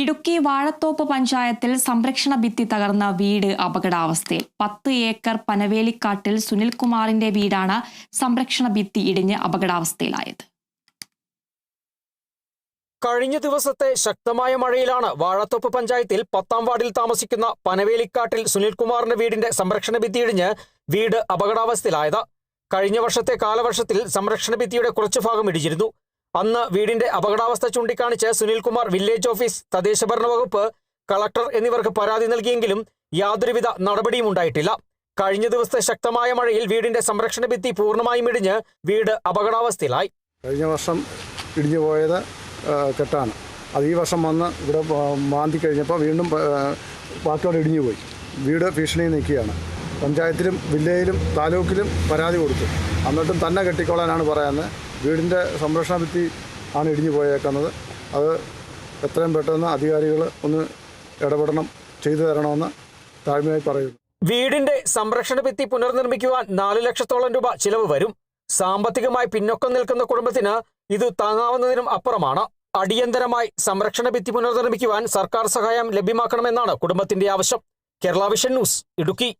ഇടുക്കി വാഴത്തോപ്പ് പഞ്ചായത്തിൽ സംരക്ഷണ ഭിത്തി തകർന്ന വീട് അപകടാവസ്ഥയിൽ. പത്ത് ഏക്കർ പനവേലിക്കാട്ടിൽ സുനിൽകുമാറിന്റെ വീടാണ് സംരക്ഷണ ഭിത്തി ഇടിഞ്ഞ് അപകടാവസ്ഥയിലായത്. കഴിഞ്ഞ ദിവസത്തെ ശക്തമായ മഴയിലാണ് വാഴത്തോപ്പ് പഞ്ചായത്തിൽ പത്താം വാർഡിൽ താമസിക്കുന്ന പനവേലിക്കാട്ടിൽ സുനിൽകുമാറിന്റെ വീടിന്റെ സംരക്ഷണ ഭിത്തി ഇടിഞ്ഞ് വീട് അപകടാവസ്ഥയിലായത്. കഴിഞ്ഞ വർഷത്തെ കാലവർഷത്തിൽ സംരക്ഷണ ഭിത്തിയുടെ കുറച്ചു ഭാഗം ഇടിച്ചിരുന്നു അന്ന് വീടിന്റെ അപകടാവസ്ഥ ചൂണ്ടിക്കാണിച്ച് സുനിൽകുമാർ വില്ലേജ് ഓഫീസ് തദ്ദേശഭരണ വകുപ്പ് കളക്ടർ എന്നിവർക്ക് പരാതി നൽകിയെങ്കിലും യാതൊരുവിധ നടപടിയും ഉണ്ടായിട്ടില്ല. കഴിഞ്ഞ ദിവസത്തെ ശക്തമായ മഴയിൽ വീടിന്റെ സംരക്ഷണ ഭിത്തി പൂർണമായും ഇടിഞ്ഞ് വീട് അപകടാവസ്ഥയിലായി. കഴിഞ്ഞ വർഷം ഇടിഞ്ഞു പോയത് കെട്ടാണ്. അത് ഈ വർഷം വന്ന് ഇവിടെ മാന്തി കഴിഞ്ഞപ്പോൾ വീണ്ടും ബാക്കിയോടെ ഇടിഞ്ഞു പോയി. വീട് ഭീഷണി നിൽക്കുകയാണ്. പഞ്ചായത്തിലും വില്ലേജിലും താലൂക്കിലും പരാതി കൊടുത്തു. എന്നിട്ടും തന്നെ കെട്ടിക്കോളാനാണ് പറയുന്നത് വീടിന്റെ സംരക്ഷണ ഭിത്തി ആണ് ഇടിഞ്ഞു പോയേക്കുന്നത്. അത് എത്രയും പെട്ടെന്ന് അധികാരികൾ ഒന്ന് ഇടപെടണം ചെയ്തു തരണമെന്ന് താഴ്മയായി പറയുന്നു. വീടിന്റെ സംരക്ഷണ ഭിത്തി പുനർനിർമ്മിക്കുവാൻ നാല് ലക്ഷത്തോളം രൂപ ചിലവ് വരും. സാമ്പത്തികമായി പിന്നോക്കം നിൽക്കുന്ന കുടുംബത്തിന് ഇത് താങ്ങാവുന്നതിനും അപ്പുറമാണ്. അടിയന്തരമായി സംരക്ഷണ ഭിത്തി പുനർനിർമ്മിക്കുവാൻ സർക്കാർ സഹായം ലഭ്യമാക്കണമെന്നാണ് കുടുംബത്തിന്റെ ആവശ്യം. Kerala vision news Idukki.